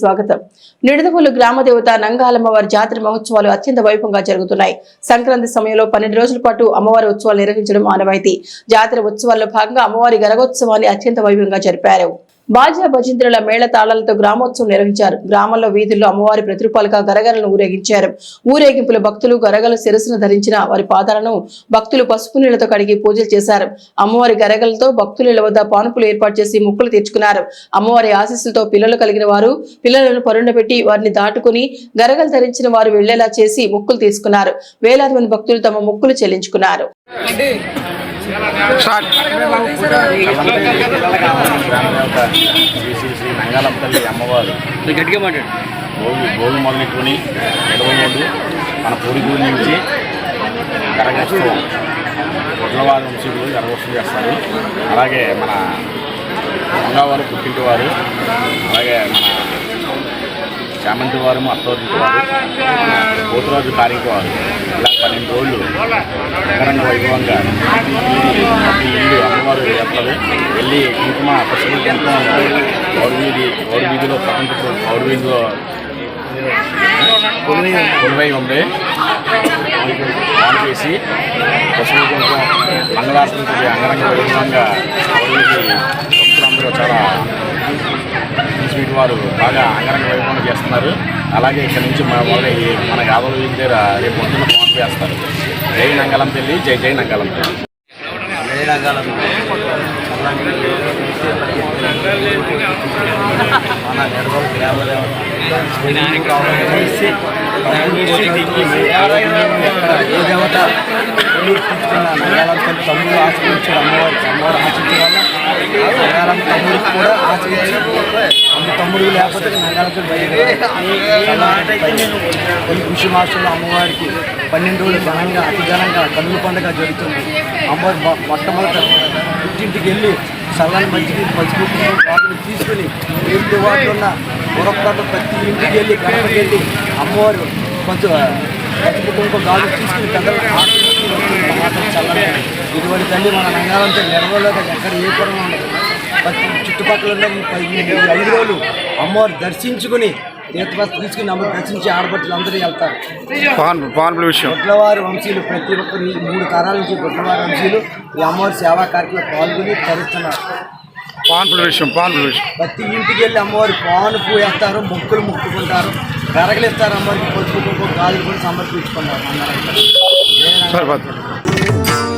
స్వాగతం. నిడదవోలు గ్రామదేవత నంగాలమ్మ వారి జాతర మహోత్సవాలు అత్యంత వైభవంగా జరుగుతున్నాయి. సంక్రాంతి సమయంలో పన్నెండు రోజుల పాటు అమ్మవారి ఉత్సవాలు నిర్వహించడం ఆనవాయితీ. జాతర ఉత్సవాల్లో భాగంగా అమ్మవారి గరగోత్సవాన్ని అత్యంత వైభవంగా జరిపారు. బాజా భజంత్రుల మేళ తాళాలతో గ్రామోత్సవం నిర్వహించారు. గ్రామంలో వీధుల్లో అమ్మవారి ప్రతిరూపాలుగా గరగలను ఊరేగించారు. ఊరేగింపుల భక్తులు గరగల శిరస్సును ధరించిన వారి పాదాలను భక్తులు పసుపు నీళ్ళతో కడిగి పూజలు చేశారు. అమ్మవారి గరగలతో భక్తుల వద్ద పానుపులు ఏర్పాటు చేసి ముక్కులు తీర్చుకున్నారు. అమ్మవారి ఆశీస్సులతో పిల్లలు కలిగిన వారు పిల్లలను పరుండబెట్టి వారిని దాటుకుని గరగలు ధరించిన వారు వెళ్ళేలా చేసి ముక్కులు తీసుకున్నారు. వేలాది మంది భక్తులు తమ ముక్కులు చెల్లించుకున్నారు. గ్రామదేవత శ్రీ శ్రీ శ్రీ నంగాలం తల్లి అమ్మవారు. గట్టిగా మాట్లాడు భోగి భోగి మొదలెట్టుకుని ఇరవై మూడు మన పూడిగూరు నుంచి కరగోత్సవం గుడ్లవారి వంశీకులు కరగోత్సవం చేస్తారు. అలాగే మన మంగవారు పుట్టింటి వారు అలాగే మన చామంతి వారం అత్తోరింటి పోతురాజు కారింటి వారు ఇలా పన్నెండు రోజులు అంగరంగ వైభవంగా ప్రతి ఇల్లు అమ్మవారు చేస్తారు వెళ్ళి కుంకుమ పసుపు కుంకుమ పౌరు వీధి పౌరు వీధిలో పక్కన పౌరు వీధిలో కొలువై ఉంది ఆన్ చేసి పసుపు కుంకుమ మంగళారతి అంగరంగ వైభవంగా పౌరు వీధి భక్తులందరూ చాలా వారు బాగా అంగరంగ వైభవం చేస్తున్నారు. అలాగే ఇక్కడ నుంచి మన వాళ్ళ మన యాదవ్ దగ్గర రేపు పొద్దున్న ఫోన్ వేస్తారు జై నంగళం తల్లి జై జై నంగళం తల్లి. మన నిర్మల్ దేవత? తమ్ముడు ఆశ్రయించడం అమ్మవారు అమ్మవారు ఆశించడం వల్ల నగాలం తమ్ముడు కూడా ఆశ్రయించి తమ్ముడు లేకపోతే నగరాలకు బయట ఈ కృషి మాసంలో అమ్మవారికి పన్నెండు రోజులు ఘనంగా అతి ఘనంగా కన్నుల పండుగ జరుగుతుంది. అమ్మవారి మొట్టమొదట ఇంటింటికి వెళ్ళి చల్లని మంచికి పసుపు వాటిని తీసుకుని ఇంటి వాటిలో ఉన్న గురపాటు ప్రతి ఇంటికి వెళ్ళి గడపకి వెళ్ళి అమ్మవారు కొంచెం పసుపు కుంకుమ గాజు తీసుకుని పెద్దలు ఆశీర్వదించి వస్తుంది మాత్రం చల్లని ఇటువంటి తల్లి మన రంగాలంతా నెలవలో ఎక్కడ ఏ పురం చుట్టుపక్కల ఉన్న ఐదు రోజులు అమ్మవారు దర్శించుకుని తీర్థవస్త తీసుకుని అమ్మవారు దర్శించి ఆడబట్టలు అందరూ వెళ్తారు. గొడ్లవారి వంశీయులు ప్రతి ఒక్కరు ఈ మూడు తరాల నుంచి గొడ్లవారి వంశీయులు ఈ అమ్మవారి సేవా కార్యక్రమంలో పాల్గొని తరుస్తున్నారు. పవన్ విషయం పవన్ విషయం. ప్రతి ఇంటికి వెళ్ళి అమ్మవారి పాను వేస్తారు మొక్కులు మొక్కుకుంటారు గరగలిస్తారు అమ్మవారికి కుంకుమ గాజులు కూడా సమర్పించుకున్నారు అందరూ సరిపోతుంది.